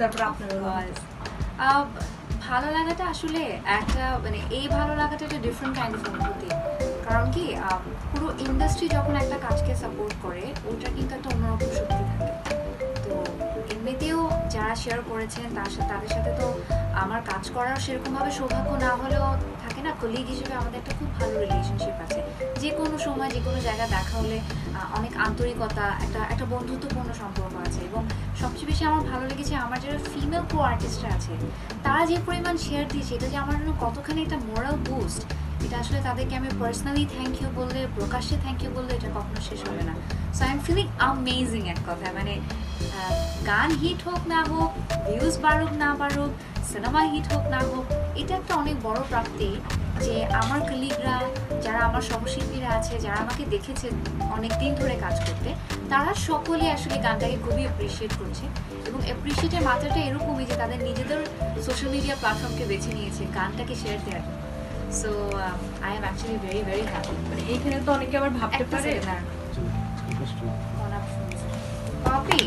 তারপর আপনার ভালো লাগাটা আসলে একটা মানে এই ভালো লাগাটা একটা ডিফারেন্ট কাইন্ড অফ অনুভূতি। কারণ কি পুরো ইন্ডাস্ট্রি যখন একটা কাজকে সাপোর্ট করে, ওটা কিন্তু একটা অন্যরকম শক্তি থাকে। তো এমনিতেও যারা শেয়ার করেছেন, তার সাথে, তাদের সাথে তো আমার কাজ করার সেরকমভাবে সৌভাগ্য না হলেও থাকে না কলিগ হিসেবে আমাদের একটা খুব ভালো রিলেশনশিপ আছে। যে কোনো সময়, যে কোনো জায়গায় দেখা হলে অনেক আন্তরিকতা, একটা একটা বন্ধুত্বপূর্ণ সম্পর্ক আছে এবং সবচেয়ে আমার ভালো লেগেছে, আমার যারা ফিমেল কো আর্টিস্টরা আছে, তারা যে পরিমাণ শেয়ার দিয়েছে, এটা যে আমার জন্য কতখানি একটা মোরাল বুস্ট এটা আসলে তাদেরকে আমি পার্সোনালি থ্যাংক ইউ বললে, প্রকাশ্যে থ্যাংক ইউ বললে এটা কখনো শেষ হবে না। So I am feeling amazing এক কথা মানে গান হিট হোক না হোক ভিউজ বাড়ুক না বাড়ুক সিনেমা হিট হোক না হোক এটা একটা অনেক বড় প্রাপ্তি যে আমার কলিগরা যারা আমার সহশিল্পীরা আছে যারা আমাকে দেখেছে অনেক দিন ধরে কাজ করতে তারা সকলে আসলে গানটাকে খুবই অ্যাপ্রিসিয়েট করছে এবং অ্যাপ্রিসিয়েটের মাত্রাটা এরকমই যে তাদের নিজেদের সোশ্যাল মিডিয়া প্ল্যাটফর্মকে বেছে নিয়েছে গানটাকে শেয়ার দেওয়ার জন্য। So I am actually very very happy মানে এইখানে তো অনেকে আবার ভাবতে পারে। Second copy